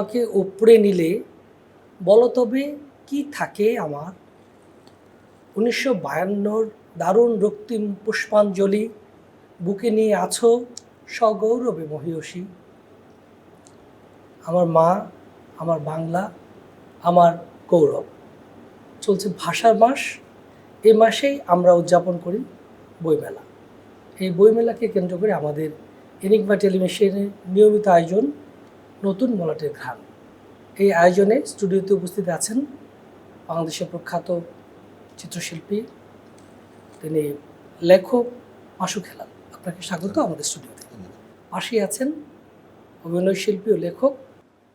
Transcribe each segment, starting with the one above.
তোমাকে উপড়ে নিলে, বলো তবে কি থাকে আমার? উনিশশো বায়ান্নর দারুণ রক্তিম পুষ্পাঞ্জলি বুকে নিয়ে আছো সগৌরবে মহিয়সী আমার মা, আমার বাংলা, আমার গৌরব। চলছে ভাষার মাস এই মাসেই আমরা উদযাপন করি বইমেলা। এই বইমেলাকে কেন্দ্র করে আমাদের এনিকমা টেলিভিশনের নিয়মিত আয়োজন নতুন মলাটের ঘ্রাণ। এই আয়োজনে স্টুডিওতে উপস্থিত আছেন বাংলাদেশের প্রখ্যাত চিত্রশিল্পী তিনি লেখক মাসু খেলাল আপনাকে স্বাগত আমাদের স্টুডিওতে। পাশেই আছেন অভিনয় শিল্পী ও লেখক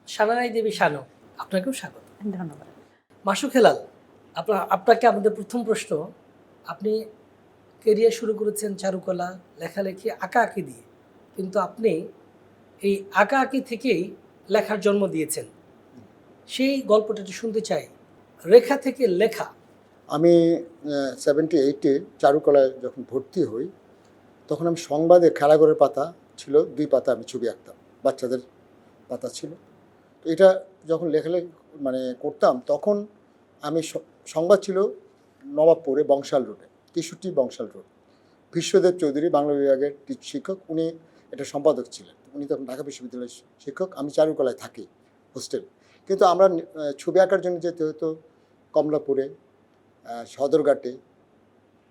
সানারাই দেবী শানু। আপনাকেও স্বাগত। ধন্যবাদ। মাসু খেলাল আপনার আপনাকে আমাদের প্রথম প্রশ্ন আপনি কেরিয়ার শুরু করেছেন চারুকলা লেখালেখি আঁকা আঁকি দিয়ে। কিন্তু আপনি এই আঁকা আঁকি থেকেই লেখার জন্ম দিয়েছেন। সেই গল্পটা শুনতে চাই। রেখা থেকে লেখা। আমি সেভেন্টি এইটে চারুকলায় যখন ভর্তি হই, তখন আমি সংবাদে খেলাঘরের পাতা ছিল, দুই পাতা আমি ছবি আঁকতাম। বাচ্চাদের পাতা ছিল। তো এটা যখন লেখালেখি মানে করতাম, তখন আমি সংবাদ ছিল নবাবপুরে বংশাল রোডে, তেষট্টি বংশাল রোড। বিশ্বদেব চৌধুরী, বাংলা বিভাগের শিক্ষক, উনি এটা সম্পাদক ছিলেন। উনি তখন ঢাকা বিশ্ববিদ্যালয়ের শিক্ষক আমি চারুকলায় থাকি হোস্টেল। কিন্তু আমরা ছবি আঁকার জন্য যেতে হতো কমলাপুরে সদরঘাটে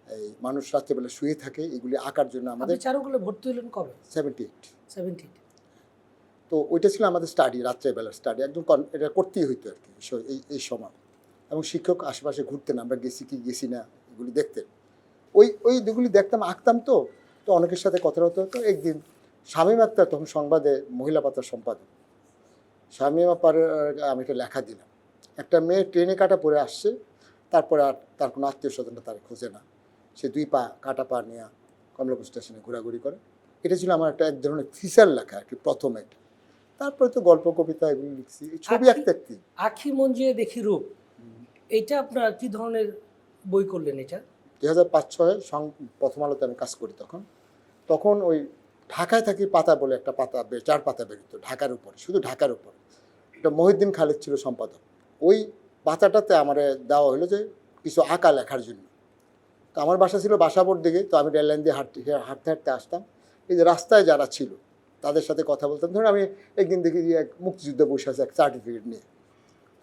এই মানুষ রাত্রেবেলা শুয়ে থাকে এগুলি আঁকার জন্য আমাদের চারুকলা ভর্তি হলেন কবে? সেভেন্টি এইট সেভেন্টি তো ওইটা ছিল আমাদের স্টাডি রাত্রেবেলার স্টাডি একদম এটা করতেই হইতো আর কি এই এই সময়। এবং শিক্ষক আশেপাশে ঘুরতেন আমরা গেছি কি গেছি না এগুলি দেখতেন। ওই ওই দুগুলি দেখতাম আঁকতাম তো তো অনেকের সাথে কথা হতো তো একদিন শামীম আক্তার তখন সংবাদে মহিলা পাতার সম্পাদক। শামীম আপার আমি একটা লেখা দিলাম। একটা মেয়ে ট্রেনে কাটা পরে আসছে তারপরে আর তার কোনো আত্মীয় স্বজনটা তার খোঁজে না। সে দুই পা কাটা পা নিয়ে কমলাপুর স্টেশনে ঘোরাঘুরি করে। এটা ছিল আমার একটা এক ধরনের থিসার লেখা আর কি প্রথম। তারপরে তো গল্প কবিতা এগুলো লিখছি ছবি আঁকি- আঁকতে আঁকতে। আখি মন যে দেখি রূপ। এটা আপনার কি ধরনের বই করলেন এটা? দুই হাজার পাঁচ ছয় সং প্রথম আলোতে আমি কাজ করি তখন। তখন ওই ঢাকায় থাকি পাতা বলে একটা পাতা চার পাতা বেরোতো ঢাকার উপরে, শুধু ঢাকার উপরে। এটা মহিউদ্দিন খালেদ ছিল সম্পাদক। ওই পাতাটাতে আমার দেওয়া হলো যে কিছু আঁকা লেখার জন্য। তো আমার বাসা ছিল বাসাবোর দিকে, তো আমি রেল লাইন দিয়ে হাঁটতে হাঁটতে হাঁটতে আসতাম। এই যে রাস্তায় যারা ছিল, তাদের সাথে কথা বলতাম। ধরুন আমি একদিন দেখি যে এক মুক্তিযুদ্ধ বসে আছে, এক সার্টিফিকেট নিয়ে।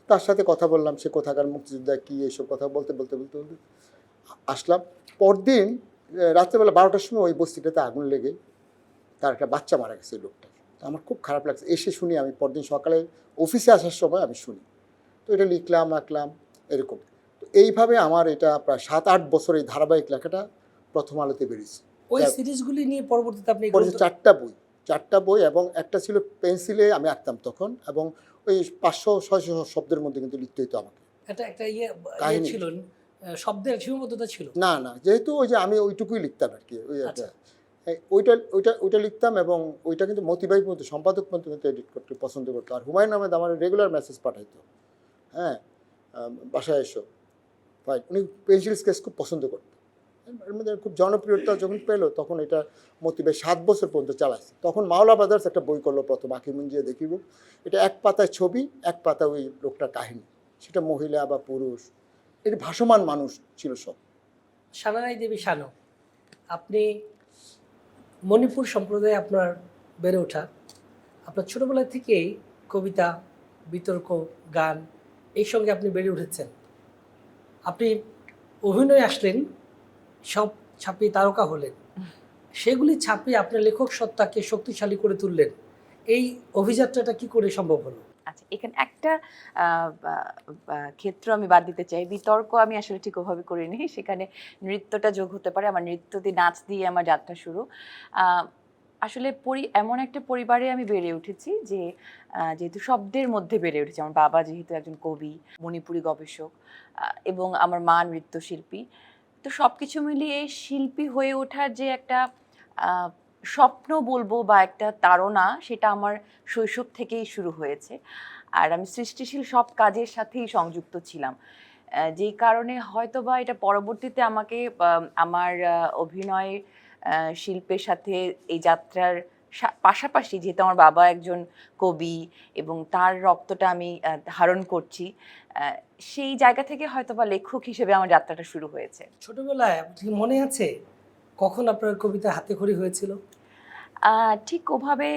তার সাথে কথা বললাম, সে কোথাকার মুক্তিযোদ্ধা, কী এইসব কথা বলতে বলতে বলতে বলতে, আসলাম। পরদিন রাত্রেবেলা বারোটার সময় ওই বস্তিটাতে আগুন লেগে তার একটা বাচ্চা মারা গেছে লোকটা তো আমার খুব খারাপ লাগছে এসে শুনি আমি পরদিন সকালে অফিসে আসার সময় আমি শুনি তো এটা লিখলাম আঁকলাম এরকম তো এইভাবে আমার এটা প্রায় সাত আট বছর এই ধারাবাহিক লেখাটা প্রথম আলোতে বেরিয়েছে ওই। সিরিজগুলি নিয়ে পরবর্তীতে আপনি চারটা বই চারটা বই এবং একটা ছিল পেন্সিলে আমি আঁকতাম তখন এবং ওই পাঁচশো ছয়শো শব্দের মধ্যে কিন্তু লিখতে হতো আমাকে এটা একটা ইয়ে ইয়ে। ছিল শব্দের সীমাবদ্ধতা ছিল না না যেহেতু ওই যে আমি ওইটুকুই লিখতাম আর কি ওই আচ্ছা। একটা এই ওইটা ওইটা ওইটা লিখতাম এবং ওইটা কিন্তু মতিবাই মতো সম্পাদক কিন্তু এডিট করতে পছন্দ করতো। আর হুমায়ুন আহমেদ আমার রেগুলার মেসেজ পাঠাইতো। হ্যাঁ বাসায় এসো। ফাইন উনি পেন্সিল স্কেচ খুব পছন্দ করতো খুব জনপ্রিয়তা যখন পেল, তখন এটা মতিবাই সাত বছর পর্যন্ত চালাইছে। তখন মাওলা ব্রাদার্স একটা বই করল প্রথম আঁকিমুন দিয়ে দেখিব। এটা এক পাতায় ছবি, এক পাতা ওই লোকটার কাহিনী। সেটা মহিলা বা পুরুষ। এর ভাসমান মানুষ ছিল সব। সানারাই দেবী শানু, আপনি মণিপুর সম্প্রদায় আপনার বেড়ে ওঠা। আপনার ছোটোবেলা থেকেই কবিতা, বিতর্ক, গান, এই সঙ্গে আপনি বেড়ে উঠেছেন। আপনি অভিনয় আসলেন, সব ছাপিয়ে তারকা হলেন। সেগুলি ছাপিয়ে আপনার লেখক সত্তাকে শক্তিশালী করে তুললেন। এই অভিযাত্রাটা কি করে সম্ভব হলো? আচ্ছা এখানে একটা ক্ষেত্র আমি বাদ দিতে চাই। বিতর্ক আমি আসলে ঠিক ওভাবে করিনি। সেখানে নৃত্যটা যোগ হতে পারে। আমার নৃত্য দিয়ে নাচ দিয়ে আমার যাত্রা শুরু। আসলে পরি, এমন একটা পরিবারে আমি বেড়ে উঠেছি যে যেহেতু শব্দের মধ্যে বেড়ে উঠেছি। আমার বাবা যেহেতু একজন কবি, মণিপুরী গবেষক এবং আমার মা নৃত্যশিল্পী। তো সব কিছু মিলিয়ে শিল্পী হয়ে ওঠার যে একটা স্বপ্ন বলব বা একটা তাড়না সেটা আমার শৈশব থেকেই শুরু হয়েছে। আর আমি সৃষ্টিশীল সব কাজের সাথেই সংযুক্ত ছিলাম। যেই কারণে হয়তো বা এটা পরবর্তীতে আমাকে আমার অভিনয় শিল্পের সাথে এই যাত্রার পাশাপাশি যেহেতু আমার বাবা একজন কবি এবং তার রক্তটা আমি ধারণ করছি সেই জায়গা থেকে হয়তো বা লেখক হিসেবে আমার যাত্রাটা শুরু হয়েছে। ছোটবেলায় মনে আছে? কখন আপনার কবিতা হাতে খড়ি হয়েছিল ঠিক ওভাবে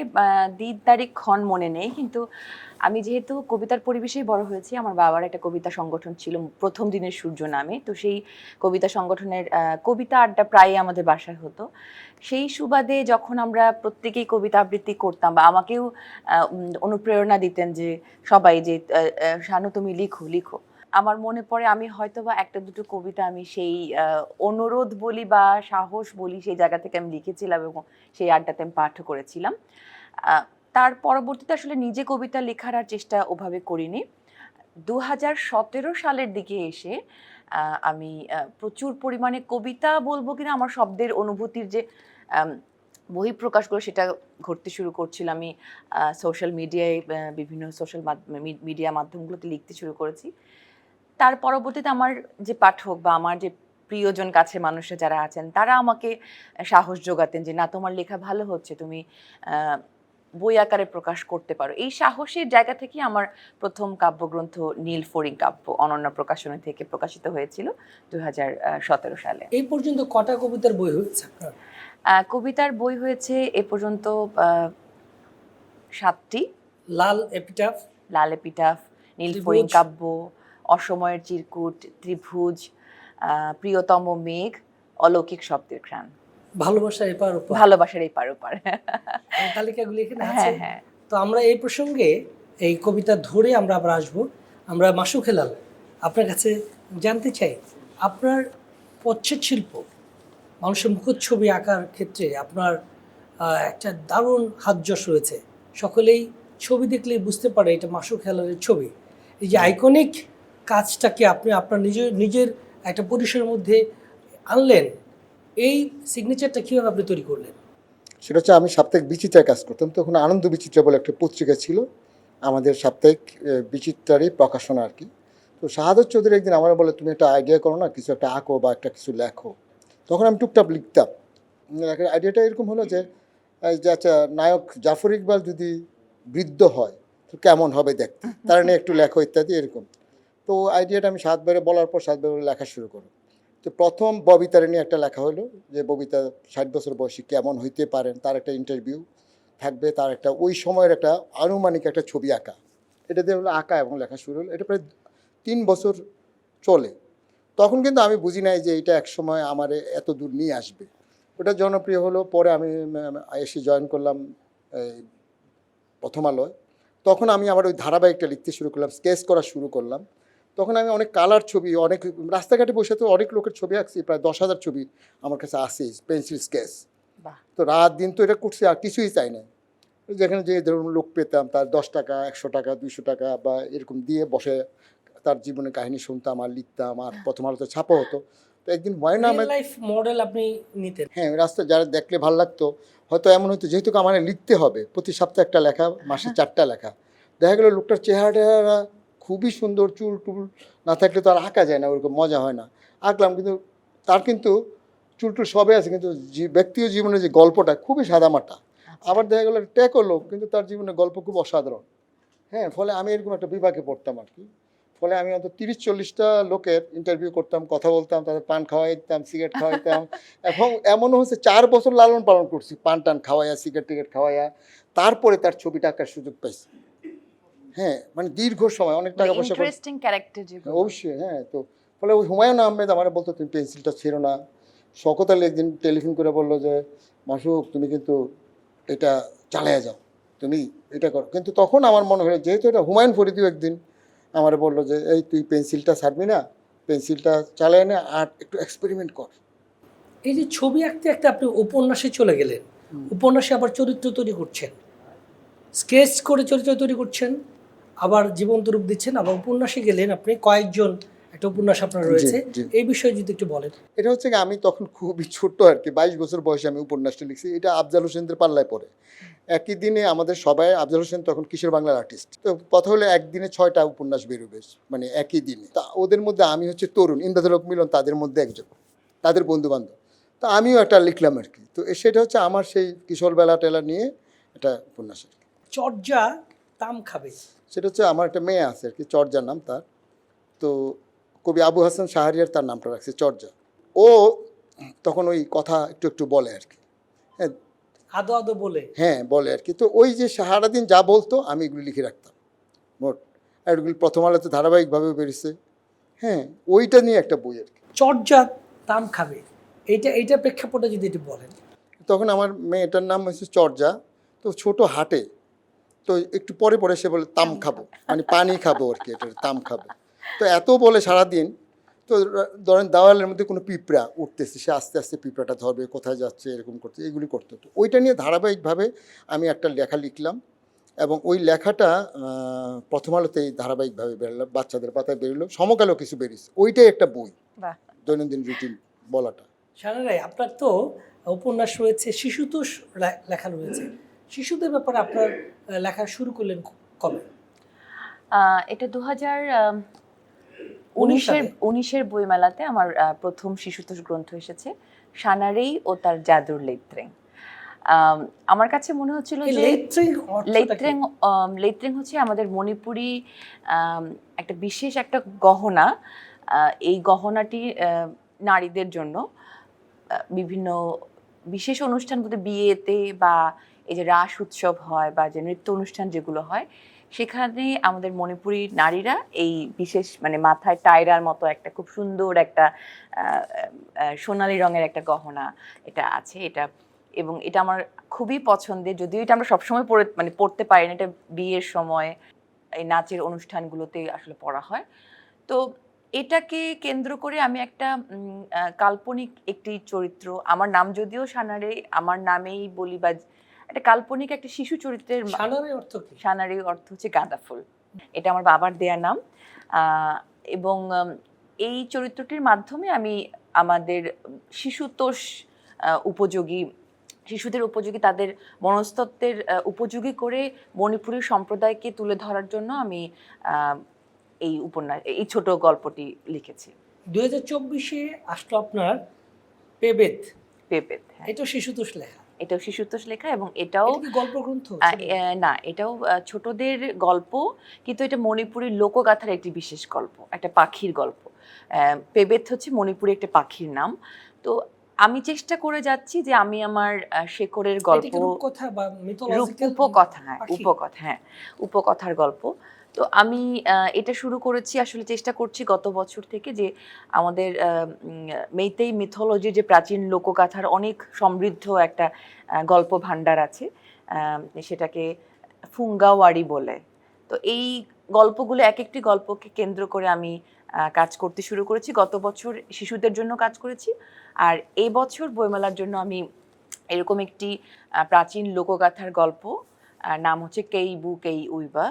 দিন তারিখ ক্ষণ মনে নেই, কিন্তু আমি যেহেতু কবিতার পরিবেশেই বড় হয়েছি, আমার বাবার একটা কবিতা সংগঠন ছিল, প্রথম দিনের সূর্য নামে, তো সেই কবিতা সংগঠনের কবিতা আড্ডা প্রায়ই আমাদের বাসায় হতো। সেই সুবাদে যখন আমরা প্রত্যেকেই কবিতা আবৃত্তি করতাম বা আমাকেও অনুপ্রেরণা দিতেন যে সবাই যে শানু তুমি লিখো লিখো আমার মনে পড়ে আমি হয়তো বা একটা দুটো কবিতা আমি সেই অনুরোধ বলি বা সাহস বলি সেই জায়গা থেকে আমি লিখেছিলাম এবং সেই আড্ডাতে আমি পাঠ করেছিলাম। তার পরবর্তীতে আসলে নিজে কবিতা লেখার আর চেষ্টা ওভাবে করিনি। দু হাজার সতেরো সালের দিকে এসে আমি প্রচুর পরিমাণে কবিতা বলব কিনা আমার শব্দের অনুভূতির যে আম, বহিঃপ্রকাশগুলো সেটা ঘটতে শুরু করছিল। আমি সোশ্যাল মিডিয়ায় বিভিন্ন সোশ্যাল মিডিয়া মাধ্যমগুলোতে লিখতে শুরু করেছি। তার পরবর্তীতে আমার যে পাঠক বা আমার যে প্রিয়জন কাছে মানুষরা যারা আছেন তারা আমাকে সাহস যোগাতেন যে না তোমার লেখা ভালো হচ্ছে তুমি বই আকারে প্রকাশ করতে পারো। এই সাহসের জায়গা থেকে আমার প্রথম কাব্যগ্রন্থ নীল ফরিং কাব্য অনন্য প্রকাশনী থেকে প্রকাশিত হয়েছিল দুই হাজার সতেরো সালে। এই পর্যন্ত কটা কবিতার বই হয়েছে আহ, কবিতার বই হয়েছে এ পর্যন্ত আহ, সাতটি। লাল এপিটাফ। লাল এপিটাফ নীল। ফরিং কাব্য অসময়ের চিরকুট ত্রিভুজ প্রিয়তম মেঘ অলৌকিক শব্দের ঘ্রাণ। ভালোবাসা এপার ওপার। ভালোবাসার এই পার ওপার তালিকাগুলি এখানে আছে। হ্যাঁ। হ্যাঁ তো আমরা এই প্রসঙ্গে এই কবিতা ধরে আমরা আবার আসব। আমরা মাসু খেলাল আপনার কাছে জানতে চাই আপনার পচ্ছেদ শিল্প মানুষের মুখচ্ছবি আঁকার ক্ষেত্রে আপনার একটা দারুণ হাতযশ রয়েছে। সকলেই ছবি দেখলেই বুঝতে পারে এটা মাসু খেলালের ছবি। এই যে আইকনিক কাজটাকে আপনি আপনার নিজের নিজের একটা পরিসরের মধ্যে আনলেন, এই সিগনেচারটা কীভাবে আপনি তৈরি করলেন? সেটা হচ্ছে আমি সাপ্তাহিক বিচিত্রায় কাজ করতাম তখন আনন্দ বিচিত্রা বলে একটা পত্রিকা ছিল, আমাদের সাপ্তাহিক বিচিত্রারই প্রকাশনা আর কি। তো শাহাদত চৌধুরী একদিন আমার বলে, তুমি একটা আইডিয়া করো না, কিছু একটা আঁকো বা একটা কিছু লেখো। তখন আমি টুকটাক লিখতাম। আইডিয়াটা এরকম হলো যে আচ্ছা নায়ক জাফর ইকবাল যদি বৃদ্ধ হয়, তো কেমন হবে দেখতে? তারা নিয়ে একটু লেখো ইত্যাদি, এরকম। তো আইডিয়াটা আমি সাতবারে বলার পর সাতবার লেখা শুরু করো তো প্রথম ববিতারে নিয়ে একটা লেখা হলো যে ববিতা ষাট বছর বয়সী কেমন হইতে পারেন, তার একটা ইন্টারভিউ থাকবে, তার একটা ওই সময়ের একটা আনুমানিক একটা ছবি আঁকা। এটা দিয়ে হলো আঁকা এবং লেখা শুরু হলো। এটা প্রায় তিন বছর চলে। তখন কিন্তু আমি বুঝি নাই যে এটা এক সময় আমার এত দূর নিয়ে আসবে। ওটা জনপ্রিয় হলো, পরে আমি এসে জয়েন করলাম প্রথম আলোয়। তখন আমি আবার ওই ধারাবাহিকটা লিখতে শুরু করলাম স্কেচ করা শুরু করলাম। তখন আমি অনেক কালার ছবি অনেক রাস্তাঘাটে বসে তো অনেক লোকের ছবি আঁকছি প্রায় দশ হাজার ছবি আমার কাছে আসে পেন্সিল স্কেচ তো রাত দিন তো এটা করছি আর কিছুই চাই না যেখানে যে ধরুন লোক পেতাম তার দশ টাকা একশো টাকা দুইশো টাকা বা এরকম দিয়ে বসে তার জীবনের কাহিনী শুনতাম আর লিখতাম আর প্রথম আলোতে ছাপা হতো। তো একদিন হয় না আমার লাইফ মডেল আপনি নিতেন। হ্যাঁ রাস্তা যারা দেখলে ভালো লাগতো হয়তো এমন হতো যেহেতু আমার লিখতে হবে প্রতি সপ্তাহে একটা লেখা মাসে চারটা লেখা। দেখা গেলো লোকটার চেহারা খুবই সুন্দর চুল টুল না থাকলে তো আর আঁকা যায় না ওরকম মজা হয় না। আঁকলাম কিন্তু তার কিন্তু চুল টুল সবে আছে কিন্তু যে ব্যক্তিগত জীবনের যে গল্পটা খুবই সাদামাটা। আবার দেখা গেলো ট্যাকও লোক কিন্তু তার জীবনের গল্প খুব অসাধারণ। হ্যাঁ ফলে আমি এরকম একটা বিভাগে পড়তাম আর কি। ফলে আমি অন্তত তিরিশ চল্লিশটা লোকের ইন্টারভিউ করতাম কথা বলতাম তাদের পান খাওয়াই খাওয়াইতাম সিগারেট খাওয়াইতাম। এবং এমনও হচ্ছে চার বছর লালন পালন করছি পান টান খাওয়াইয়া সিগারেট টিগারেট খাওয়াইয়া। তারপরে তার ছবিটা আঁকার সুযোগ পাইছি। হ্যাঁ মানে দীর্ঘ সময় অনেক টাকা পয়সা ইন্টারেস্টিং ক্যারেক্টার যেগুলো। অবশ্যই হ্যাঁ তো ফলে ওই হুমায়ুন আহমেদ আমার বলতো তুমি পেন্সিলটা ছেড়ো না। শকত আলী একদিন টেলিফোন করে বলল যে মাসুক তুমি কিন্তু এটা চালিয়ে যাও তুমি এটা করো। কিন্তু তখন আমার মনে হলো যেহেতু এটা হুমায়ুন ফরিদিও একদিন আমার বলল যে এই তুই পেন্সিলটা ছাড়বি না পেন্সিলটা চালিয়ে নে আর একটু এক্সপেরিমেন্ট কর। এই যে ছবি আঁকতে আঁকতে আপনি উপন্যাসে চলে গেলেন। উপন্যাসে আবার চরিত্র তৈরি করছেন। স্কেচ করে চরিত্র তৈরি করছেন। আবার জীবন্ত রূপ দিচ্ছেন আবার উপন্যাসে গেলেন আপনি কয়েকজন একটা উপন্যাস আপনার রয়েছে। এই বিষয়ে যদি একটু বলেন। এটা হচ্ছে কি আমি তখন খুবই ছোট্ট আর কি বাইশ বছর বয়সে আমি উপন্যাসটা লিখছি। এটা আফজাল হোসেনদের পাল্লায় পড়ে। একই দিনে আমাদের সবাই আফজাল হোসেন তখন কিশোর বাংলার আর্টিস্ট তো কথা হলে একদিনে ছয়টা উপন্যাস বেরোবে মানে একই দিনে। তা ওদের মধ্যে আমি হচ্ছে তরুণ ইন্দ্রধলক মিলন তাদের মধ্যে একজন তাদের বন্ধু বান্ধব তো আমিও একটা লিখলাম আর কি। তো সেটা হচ্ছে আমার সেই কিশোরবেলা টেলা নিয়ে এটা উপন্যাসের চর্যা তাম খাবে। সেটা হচ্ছে আমার একটা মেয়ে আছে আর কি চর্যার নাম তার। তো কবি আবু হাসান শাহরিয়ার তার নামটা রাখছে চর্যা। ও তখন ওই কথা একটু একটু বলে আর কি। হ্যাঁ। আদো আদো বলে। হ্যাঁ বলে আর কি। তো ওই যে সারাদিন যা বলতো আমি এগুলি লিখে রাখতাম মোট। আর এগুলি প্রথম আলোতে ধারাবাহিকভাবে বেরিয়েছে। হ্যাঁ ওইটা নিয়ে একটা বই আর কি। চর্যা তাম খাবে। এইটা এইটা প্রেক্ষাপটে যদি একটু বলেন। তখন আমার মেয়েটার নাম হচ্ছে চর্যা। তো ছোট হাটে তো একটু পরে পরে সে বলে তাম খাব। মানে পানি খাব আর কি এটা তাম খাব। তো এত বলে সারাদিন তো ধরেন দেওয়ালের মধ্যে কোনো পিঁপড়া উঠতেছে সে আস্তে আস্তে পিঁপড়াটা ধরবে কোথায় যাচ্ছে এরকম করতে এগুলি করতে তো ওইটা নিয়ে ধারাবাহিকভাবে আমি একটা লেখা লিখলাম এবং ওই লেখাটা প্রথম আলোতেই ধারাবাহিকভাবে বেরোলো বাচ্চাদের পাতায় বেরোলো সমকালেও কিছু বেরিয়েছে। ওইটাই একটা বই দৈনন্দিন রুটিন বলাটা। সারা রায় আপনার তো উপন্যাস রয়েছে শিশুতোষ লেখা রয়েছে। শিশুদের ব্যাপারে আপনার লেখা শুরু করলেন কবে এটা দু হাজার উনিশের? উনিশের বইমেলাতে আমার প্রথম শিশুতোষ গ্রন্থ এসেছে সানারেই ও তার জাদুর লেত্রেং আমার কাছে মনে হচ্ছিল যে? লেত্রেং লেত্রেং হচ্ছে আমাদের মণিপুরি একটা বিশেষ একটা গহনা এই গহনাটি নারীদের জন্য বিভিন্ন বিশেষ অনুষ্ঠান বলতে বিয়েতে বা এই যে রাস উৎসব হয় বা যে নৃত্য অনুষ্ঠান যেগুলো হয়, সেখানে আমাদের মণিপুরি নারীরা এই বিশেষ মানে মাথায় টায়রার মতো একটা খুব সুন্দর একটা সোনালী রঙের একটা গহনা এটা আছে, এটা এবং এটা আমার খুবই পছন্দের, যদিও এটা আমরা সবসময় পড়ে মানে পড়তে পারি না, এটা বিয়ের সময় এই নাচের অনুষ্ঠানগুলোতে আসলে পড়া হয়। তো এটাকে কেন্দ্র করে আমি একটা কাল্পনিক একটি চরিত্র, আমার নাম যদিও সানারে, আমার নামেই বলি বা একটা কাল্পনিক একটা শিশু চরিত্রের অর্থ কি? সানারি অর্থ হচ্ছে গাঁদা ফুল। এটা আমার বাবার দেয়া নাম। এবং এই চরিত্রটির মাধ্যমে আমি আমাদের শিশুতোষ উপযোগী শিশুদের উপযোগী তাদের মনস্তত্ত্বের উপযোগী করে মণিপুরী সম্প্রদায়কে তুলে ধরার জন্য আমি এই উপন্যাস এই ছোট গল্পটি লিখেছি। দু হাজার চব্বিশে আসলো আপনার পেবেদ পেপেত হ্যাঁ। এটা শিশুতোষ লেখা। এটাও শিশুতোষ লেখা এবং এটাও গল্প গ্রন্থ না এটাও ছোটদের গল্প কিন্তু এটা মণিপুরের লোকগাথার একটি বিশেষ গল্প একটা পাখির গল্প। পেবেত হচ্ছে মণিপুরে একটা পাখির নাম। তো আমি চেষ্টা করে যাচ্ছি যে আমি আমার এটা গল্প উপকথা হ্যাঁ উপকথা হ্যাঁ উপকথার গল্প। তো আমি এটা শুরু করেছি আসলে চেষ্টা করছি গত বছর থেকে যে আমাদের মেইতেই মিথোলজির যে প্রাচীন লোকগাথার অনেক সমৃদ্ধ একটা গল্প ভাণ্ডার আছে সেটাকে ফুঙ্গাওয়ারি বলে। তো এই গল্পগুলো এক একটি গল্পকে কেন্দ্র করে আমি কাজ করতে শুরু করেছি। গত বছর শিশুদের জন্য কাজ করেছি আর এই বছর বইমেলার জন্য আমি এরকম একটি প্রাচীন লোকগাথার গল্প নাম হচ্ছে কেই বু কেই উইবা।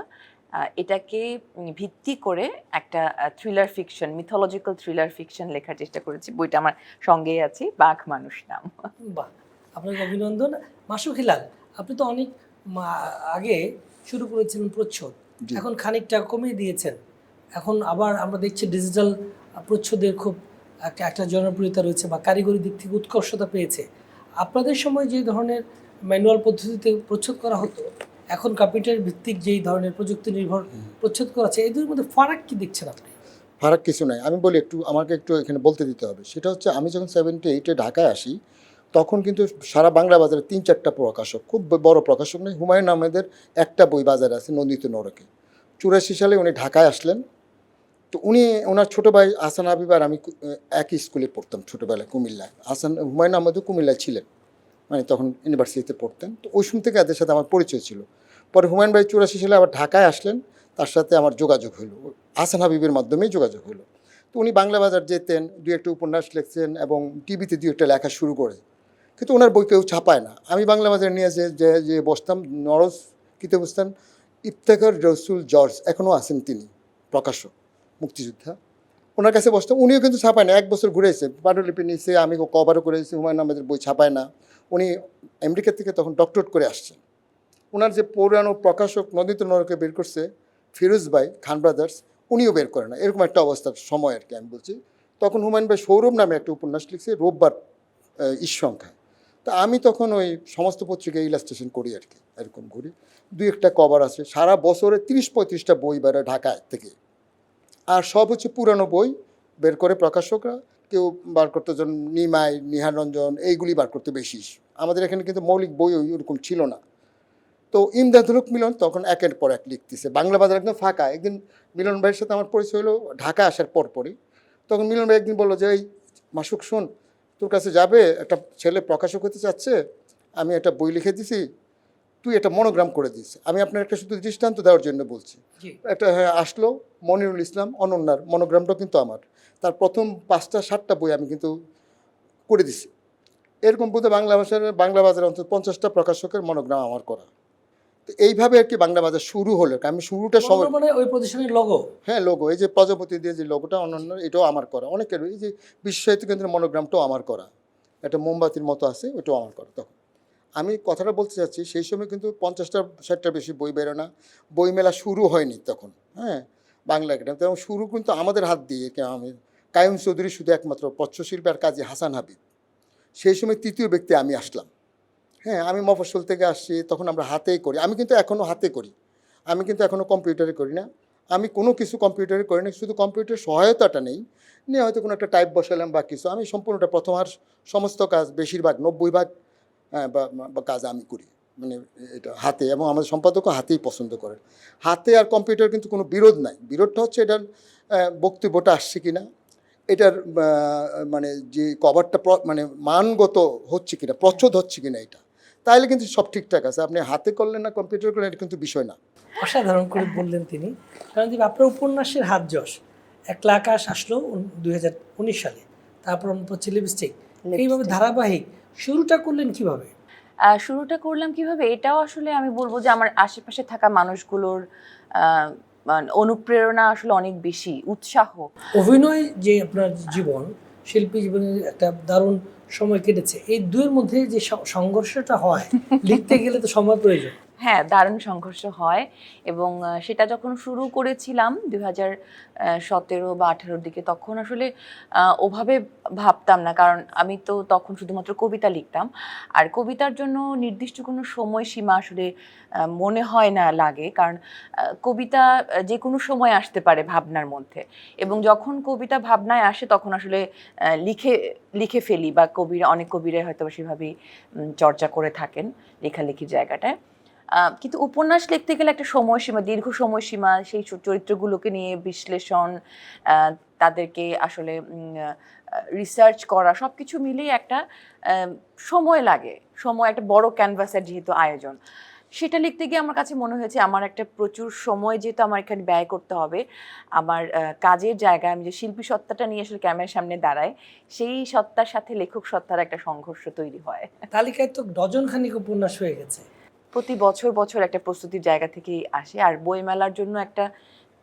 এটাকে ভিত্তি করে একটা thriller fiction mythological thriller fiction লেখার চেষ্টা করেছি। বইটা আমার সঙ্গেই আছে বাঘ মানুষ নাম। বাহ আপনাকে অভিনন্দন। মাসুক হিলাল আপনি তো অনেক মা- আগে শুরু করেছিলেন প্রচ্ছদ। এখন খানিকটা কমিয়ে দিয়েছেন। এখন আবার আমরা দেখছি ডিজিটাল প্রচ্ছদের খুব একটা একটা জনপ্রিয়তা রয়েছে বা কারিগরি দিক থেকে উৎকর্ষতা পেয়েছে। আপনাদের সময় যে ধরনের ম্যানুয়াল পদ্ধতিতে প্রচ্ছদ করা হতো এখন কম্পিউটার ভিত্তিক যেই ধরনের প্রযুক্তি নির্ভর প্রচ্ছদ করা আছে এই দুটোর মধ্যে ফারাক কি দেখছেন আপনি? ফারাক কিছু নাই। আমি বলি একটু, আমাকে একটু এখানে বলতে দিতে হবে। সেটা হচ্ছে, আমি যখন সেভেন্টি এইটে ঢাকায় আসি, তখন কিন্তু সারা বাংলা বাজারে তিন চারটা প্রকাশক, খুব বড় প্রকাশক নেই। হুমায়ুন আহমেদের একটা বই বাজারে আছে নন্দিত নরকে। চুরাশি সালে উনি ঢাকায় আসলেন। তো উনি ওনার ছোটো ভাই হাসান হাবিব আর আমি একই স্কুলে পড়তাম ছোটোবেলায় কুমিল্লায়। হাসান, হুমায়ুন আহমেদও কুমিল্লায় ছিলেন। মানে তখন ইউনিভার্সিটিতে পড়তেন। তো ওই সময় থেকে এদের সাথে আমার পরিচয় ছিল। পরে হুমায়ুন ভাই চুরাশি সালে আবার ঢাকায় আসলেন। তার সাথে আমার যোগাযোগ হলো। হাসান হাবিবের মাধ্যমেই যোগাযোগ হলো। তো উনি বাংলা বাজার যেতেন দু একটা উপন্যাস লিখছেন এবং টিভিতে দু একটা লেখা শুরু করে। কিন্তু ওনার বই কেউ ছাপায় না। আমি বাংলা বাজার নিয়ে যে যে বসতাম, নরস কিতে বসতাম, ইফতেখার রসুল জর্জ এখনও আছেন তিনি, প্রকাশক, মুক্তিযোদ্ধা। ওনার কাছে বসতাম, উনিও কিন্তু ছাপায় না, এক বছর ঘুরেছে, পাণ্ডুলিপি নিয়েছে, আমি কভারও করেছি, হুমায়ুন আহমেদের বই ছাপায় না। উনি আমেরিকা থেকে তখন ডক্টরেট করে আসছেন। ওনার যে পৌরানো প্রকাশক নন্দিত নরকে বের করছে, ফিরোজ ভাই, খান ব্রাদার্স উনিও বের করে না। এরকম একটা অবস্থার সময় আর কি, আমি বলছি। তখন হুমায়ুন ভাই সৌরভ নামে একটা উপন্যাস লিখছে, রোববার সংখ্যায়। তা আমি তখন ওই সমস্ত পত্রিকায় ইলাস্ট্রেশন করি আর কি, এরকম করি দুই একটা কভার আছে, সারা বছরে তিরিশ পঁয়ত্রিশটা বই বেরোয় ঢাকায় থেকে। আর সব হচ্ছে পুরানো বই বের করে প্রকাশকরা। কেউ বার করতে যেন নিমাই, নিহারঞ্জন, এইগুলি বার করতে বেশি। আমাদের এখানে কিন্তু মৌলিক বই ওই ওরকম ছিল না। তো ইমদাদুলক মিলন তখন একের পর এক লিখতেছে। বাংলা বাজার একদম ফাঁকা। একদিন মিলন ভাইয়ের সাথে আমার পরিচয় হলো, ঢাকা আসার পর পরই তখন মিলন ভাই একদিন বলল যে, এই মাসুক, শোন, তোর কাছে যাবে? একটা ছেলে প্রকাশক হতে চাচ্ছে। আমি একটা বই লিখে দিছি। তুই এটা মনোগ্রাম করে দিস। আমি আপনার একটা শুধু দৃষ্টান্ত দেওয়ার জন্য বলছি। একটা হ্যাঁ আসলো মনিরুল ইসলাম অনন্যার মনোগ্রামটাও কিন্তু আমার। তার প্রথম পাঁচটা সাতটা বই আমি কিন্তু করে দিছি। এরকম বোধ বাংলা ভাষার বাংলা বাজারে অন্তত পঞ্চাশটা প্রকাশকের মনোগ্রাম আমার করা। তো এইভাবে আর কি বাংলা বাজার শুরু হলো। আমি শুরুটা সময় মানে ওই প্রতিষ্ঠানের লগো হ্যাঁ লোগো এই যে প্রজাপতি দিয়ে যে লোগোটা অন্যান্য এটাও আমার করা। অনেকের এই যে বিশ্ব সাহিত্য কেন্দ্রের মনোগ্রামটাও আমার করা। একটা মোমবাতির মতো আছে ওইটাও আমার করা তখন। আমি কথাটা বলতে চাচ্ছি, সেই সময় কিন্তু পঞ্চাশটা ষাটটার বেশি বই বেরো না। বইমেলা শুরু হয়নি তখন হ্যাঁ? বাংলা একাডেমি। এবং শুরু কিন্তু আমাদের হাত দিয়ে আমি, কায়ুম চৌধুরী শুধু একমাত্র পচ্চশিল্পী আর কাজী হাসান হাবিব। সেই সময় তৃতীয় ব্যক্তি আমি আসলাম। হ্যাঁ আমি মফস্বল থেকে আসছি, তখন আমরা হাতেই করি। আমি কিন্তু এখনও হাতে করি। আমি কিন্তু এখনও কম্পিউটারে করি না। আমি কোনো কিছু কম্পিউটারে করি না, শুধু কম্পিউটার সহায়তাটা নেই। নিয়ে হয়তো কোনো একটা টাইপ বসালাম বা কিছু। আমি সম্পূর্ণটা প্রথম আর সমস্ত কাজ, বেশিরভাগ, নব্বই ভাগ হ্যাঁ, বা কাজ আমি করি। মানে এটা হাতে এবং আমাদের সম্পাদকও হাতেই পছন্দ করেন হাতে আর কম্পিউটার কিন্তু কোনো বিরোধ নাই। বিরোধটা হচ্ছে এটার বক্তব্যটা আসছে কি না এটার মানে যে কভারটা মানে মানগত হচ্ছে কিনা প্রচ্ছদ হচ্ছে কিনা এটা তাহলে কিন্তু সব ঠিকঠাক আছে। আপনি হাতে করলেন না কম্পিউটার করলেন এটা কিন্তু বিষয় না। অসাধারণ করে বললেন তিনি। কারণ যে আপনার উপন্যাসের হাত যশ একলা আকাশ আসলো দুই হাজার উনিশ সালে। তারপর হচ্ছে লিপস্টিক এইভাবে ধারাবাহিক শুরুটা করলেন কীভাবে? শুরুটা করলাম কীভাবে? এটাও আসলে আমি বলব যে আমার আশেপাশে থাকা মানুষগুলোর মানে অনুপ্রেরণা আসলে অনেক বেশি উৎসাহ। অভিনয় যে আপনার জীবন শিল্পী জীবনের একটা দারুণ সময় কেটেছে এই দুয়ের মধ্যে যে সংঘর্ষটা হয় লিখতে গেলে তো সময় প্রয়োজন। হ্যাঁ দারুণ সংঘর্ষ হয় এবং সেটা যখন শুরু করেছিলাম দু হাজার সতেরো বা আঠেরোর দিকে, তখন আসলে ওভাবে ভাবতাম না। কারণ আমি তো তখন শুধুমাত্র কবিতা লিখতাম। আর কবিতার জন্য নির্দিষ্ট কোনো সময়সীমা আসলে মনে হয় না লাগে। কারণ কবিতা যে কোনো সময় আসতে পারে ভাবনার মধ্যে। এবং যখন কবিতা ভাবনায় আসে, তখন আসলে লিখে লিখে ফেলি বা কবিরা, অনেক কবিরা হয়তো সেভাবেই চর্চা করে থাকেন লেখালেখির জায়গাটায়। কিন্তু উপন্যাস লিখতে গেলে একটা সময়সীমা, দীর্ঘ সময়সীমা, সেই চরিত্রগুলোকে নিয়ে বিশ্লেষণ তাদেরকে আসলে রিসার্চ করা সব কিছু মিলিয়ে একটা সময় লাগে, সময়, একটা বড় ক্যানভাসের যেহেতু আয়োজন। সেটা লিখতে গিয়ে আমার কাছে মনে হয়েছে, আমার একটা প্রচুর সময় যেহেতু আমার এখানে ব্যয় করতে হবে, আমার কাজের জায়গায় আমি যে শিল্পী সত্তাটা নিয়ে আসলে ক্যামেরার সামনে দাঁড়ায় সেই সত্তার সাথে লেখক সত্তার একটা সংঘর্ষ তৈরি হয়। তালিকায় তো ডজন খানিক উপন্যাস হয়ে গেছে। প্রতি বছর বছর একটা প্রস্তুতির জায়গা থেকেই আসে। আর বইমেলার জন্য একটা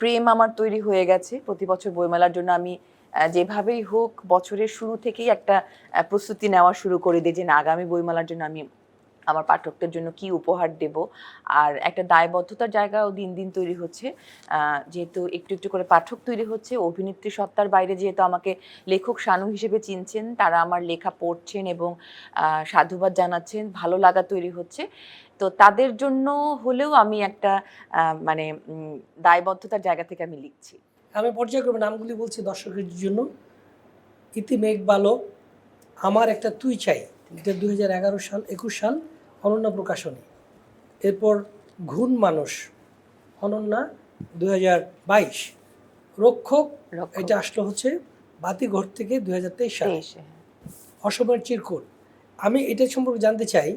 প্রেম আমার তৈরি হয়ে গেছে। প্রতি বছর বইমেলার জন্য আমি যেভাবেই হোক বছরের শুরু থেকেই একটা প্রস্তুতি নেওয়া শুরু করে দিই যে না, আগামী বইমেলার জন্য আমি আমার পাঠকদের জন্য কি উপহার দেব। আর একটা দায়বদ্ধতার জায়গাও দিন দিন তৈরি হচ্ছে। যেহেতু একটু একটু করে পাঠক তৈরি হচ্ছে, অভিনেত্রী সত্তার বাইরে যেহেতু আমাকে লেখক শানু হিসেবে চিনছেন, তারা আমার লেখা পড়ছেন এবং সাধুবাদ জানাচ্ছেন, ভালো লাগা তৈরি হচ্ছে। তো তাদের জন্য হলেও আমি একটা মানে দায়বদ্ধতার জায়গা থেকে আমি লিখছি। আমি পর্যায়ক্রমে নামগুলি বলছি দর্শকের জন্য। ইতি মেঘ বালক আমার একটা তুই চাই এটা দুই হাজার এগারো সাল একুশ সাল অনন্যা প্রকাশনী। এরপর ঘুণ মানুষ অনন্যা দুই হাজার বাইশ। রক্ষক। এটা আসলো হচ্ছে বাতি বাতিঘর থেকে দুই হাজার তেইশ সালে। অসমের অসময়ের চিরকুট। আমি এটা সম্পর্কে জানতে চাই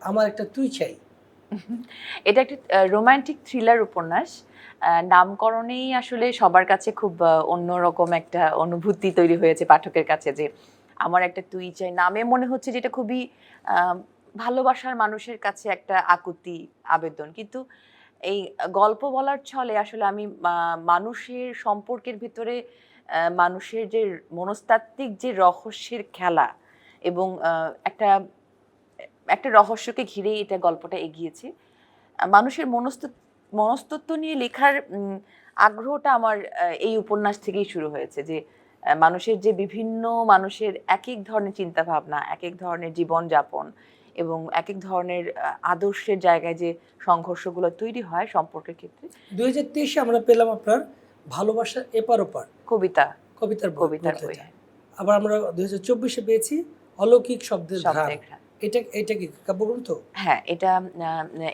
আমার একটা তুই চাই। এটা একটা রোমান্টিক থ্রিলার উপন্যাস। নামকরণেই আসলে সবার কাছে খুব অন্যরকম একটা অনুভূতি তৈরি হয়েছে পাঠকের কাছে যে আমার একটা তুই চাই নামে মনে হচ্ছে যেটা খুবই ভালোবাসার মানুষের কাছে একটা আকুতি আবেদন। কিন্তু এই গল্প বলার ছলে আসলে আমি মানুষের সম্পর্কের ভিতরে মানুষের যে মনস্তাত্ত্বিক যে রহস্যের খেলা এবং একটা একটা রহস্যকে ঘিরেই এটা গল্পটা এগিয়েছে। মানুষের মনস্ত মনস্তত্ব নিয়ে লেখার আগ্রহটা আমার এই উপন্যাস থেকেই শুরু হয়েছে যে মানুষের যে বিভিন্ন মানুষের এক এক ধরনের চিন্তা ভাবনা এক এক ধরনের জীবনযাপন এবং এক এক ধরনের আদর্শের জায়গায় যে সংঘর্ষগুলো তৈরি হয় সম্পর্কের ক্ষেত্রে দুই হাজার তেইশে আমরা পেলাম আপনার ভালোবাসার এপার ওপার। কবিতা। কবিতার কবিতার বই আবার আমরা দুই হাজার চব্বিশে পেয়েছি অলৌকিক শব্দের শব্দের ঘ্রাণ। এটা এটা কি কাব্যগ্রন্থ? হ্যাঁ এটা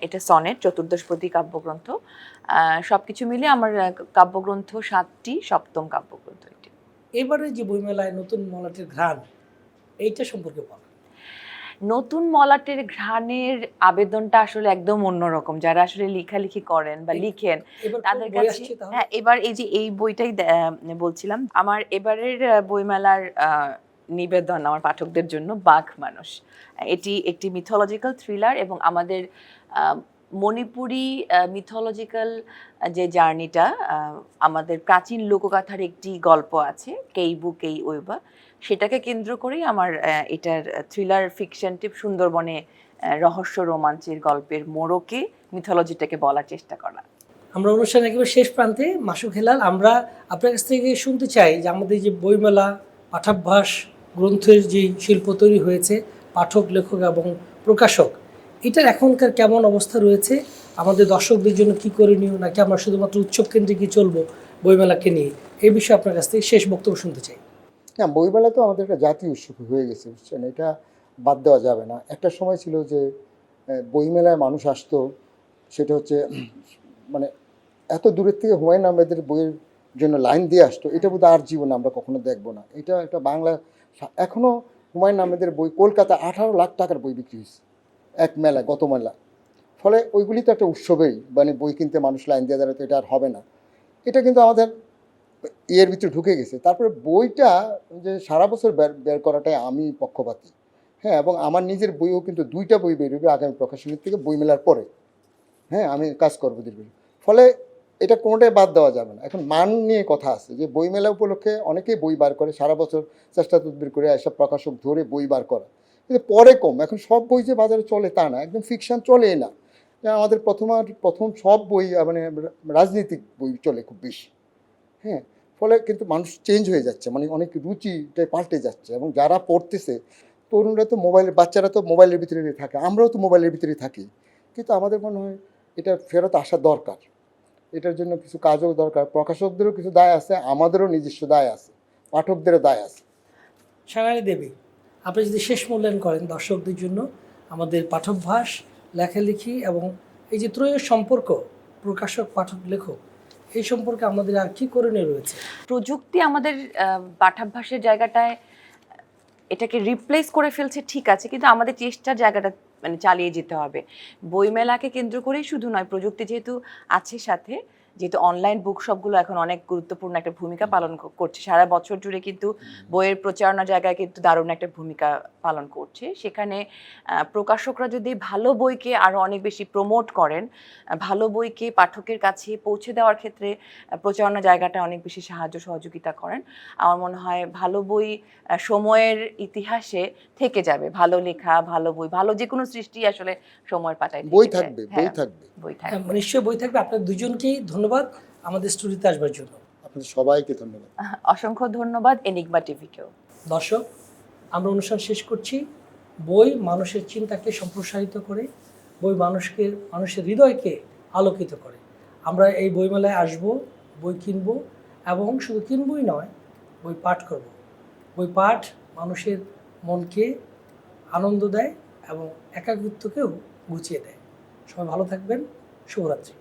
এটা সনেট কাব্যগ্রন্থ। সবকিছু মিলে আমার কাব্যগ্রন্থ সাতটি সপ্তম কাব্যগ্রন্থ এটি। এবারে যে বইমেলায় নতুন মলাটের ঘ্রাণ এইটা সম্পর্কে বল। নতুন মলাটের ঘ্রাণের আবেদনটা আসলে একদম অন্যরকম। যারা আসলে লেখালেখি করেন বা লিখেন তাদের কাছে হ্যাঁ এবার এই যে এই বইটাই বলছিলাম আমার এবারের বইমেলার আহ, নিবেদন আমার পাঠকদের জন্য বাঘ মানুষ এটি একটি মিথোলজিক্যাল থ্রিলার এবং আমাদের মণিপুরি মিথোলজিক্যাল যে জার্নিটা আমাদের প্রাচীন লোকগাথার একটি গল্প আছে কেইবু কেই ওইবা। সেটাকে কেন্দ্র করেই আমার এটার থ্রিলার ফিকশন টিপ সুন্দরবনে রহস্য রোমাঞ্চের গল্পের মোড়কে মিথোলজিটাকে বলার চেষ্টা করা। আমরা অনুষ্ঠান একেবারে শেষ প্রান্তে মাসুক হেলাল, আমরা আপনার কাছ থেকে শুনতে চাই যে আমাদের যে বইমেলা, পাঠাভ্যাস গ্রন্থের যে শিল্প তৈরি হয়েছে, পাঠক, লেখক এবং প্রকাশক, এটার এখনকার কেমন অবস্থা রয়েছে? আমাদের দর্শকদের জন্য কি করণীয়? নাকি আমরা শুধুমাত্র উৎসব কেন্দ্রে কি চলবো বইমেলাকে নিয়ে? এই বিষয়ে আপনার কাছ থেকে শেষ বক্তব্য শুনতে চাই। না, বইমেলা তো আমাদের একটা জাতীয় উৎসব হয়ে গেছে, বুঝছেন? এটা বাদ দেওয়া যাবে না। একটা সময় ছিল যে বইমেলায় মানুষ আসতো, সেটা হচ্ছে মানে এত দূরের থেকে হুমায়ুন আহমেদের বইয়ের জন্য লাইন দিয়ে আসতো, এটা বোধহয় আর জীবনে আমরা কখনো দেখব না। এটা একটা বাংলা সা- এখনও হুমায়ুন আহমেদের বই কলকাতা আঠারো লাখ টাকার বই বিক্রি হয়েছে, এক মেলা গত মেলা ফলে ওইগুলি তো একটা উৎসবেই মানে বই কিনতে মানুষ লাইন দিয়ে দাঁড়াতে এটা আর হবে না। এটা কিন্তু আমাদের ইয়ের ভিতরে ঢুকে গেছে। তারপরে বইটা যে সারা বছর বের বের করাটাই আমি পক্ষপাতী। হ্যাঁ এবং আমার নিজের বইও কিন্তু দুইটা বই বেরোবে আগামী প্রকাশনীর থেকে বই মেলার পরে। হ্যাঁ আমি কাজ করব দীর্ঘ ফলে এটা কোনোটাই বাদ দেওয়া যাবে না। এখন মান নিয়ে কথা আছে যে বইমেলা উপলক্ষে অনেকেই বই বার করে, সারা বছর চেষ্টা তদবির করে এসব প্রকাশক ধরে বই বার করা। কিন্তু পরে কম, এখন সব বই যে বাজারে চলে তা না, একদম ফিকশন চলেই না। আমাদের প্রথম আর প্রথম সব বই মানে রাজনৈতিক বই চলে খুব বেশি। হ্যাঁ ফলে কিন্তু মানুষ চেঞ্জ হয়ে যাচ্ছে মানে অনেক রুচিটাই পাল্টে যাচ্ছে এবং যারা পড়তেছে, তরুণরা তো মোবাইলের বাচ্চারা তো মোবাইলের ভিতরে থাকে, আমরাও তো মোবাইলের ভিতরে থাকি। কিন্তু আমাদের মনে হয় এটা ফেরত আসা দরকার। এটার জন্য কিছু কাজও দরকার। প্রকাশকদেরও কিছু দায় আছে আমাদেরও নিজস্ব দায় আছে পাঠকদেরও দায় আছে। সানারি দেবী আপনি যদি শেষ মূল্যায়ন করেন দর্শকদের জন্য আমাদের পাঠকভাস লেখালেখি এবং এই যে ত্রয় সম্পর্ক প্রকাশক পাঠক লেখক এই সম্পর্কে আমাদের আর কি করণীয় রয়েছে? প্রযুক্তি আমাদের পাঠাভ্যাসের জায়গাটায় এটাকে রিপ্লেস করে ফেলছে ঠিক আছে কিন্তু আমাদের চেষ্টার জায়গাটা মানে চালিয়ে যেতে হবে। বইমেলাকে কেন্দ্র করেই শুধু নয় প্রযুক্তি যেহেতু আছে সাথে যেহেতু অনলাইন বুক শপগুলো এখন অনেক গুরুত্বপূর্ণ একটা ভূমিকা পালন করছে। সারা বছর জুড়ে কিন্তু বইয়ের প্রচারণা জায়গায় কিন্তু দারুণ একটা ভূমিকা পালন করছে। সেখানে প্রকাশকরা যদি ভালো বইকে আরও অনেক বেশি প্রমোট করেন ভালো বইকে পাঠকের কাছে পৌঁছে দেওয়ার ক্ষেত্রে প্রচারণা জায়গাটা অনেক বেশি সাহায্য সহযোগিতা করেন। আমার মনে হয় ভালো বই সময়ের ইতিহাসে থেকে যাবে। ভালো লেখা ভালো বই ভালো যে কোনো সৃষ্টি আসলে সময়ের পাতায় বই যায়। থাকবে বই হ্যাঁ, থাকবে। বই হ্যাঁ, থাকবে। নিশ্চয়ই বই থাকবে। আপনার দুজনকেই ধন্যবাদ আমাদের স্টুডিওতে আসবার জন্য। আপনাদের সবাইকে ধন্যবাদ। অসংখ্য ধন্যবাদ এনিগমা টিভিকেও। দর্শক আমরা অনুষ্ঠান শেষ করছি। বই মানুষের চিন্তাকে সম্প্রসারিত করে, বই মানুষকে, মানুষের হৃদয়কে আলোকিত করে। আমরা এই বইমেলায় আসব, বই কিনব এবং শুধু কিনবই নয়, বই পাঠ করব। বই পাঠ মানুষের মনকে আনন্দ দেয় এবং একাকিত্বকেও গুছিয়ে দেয়। সবাই ভালো থাকবেন। শুভরাত্রি।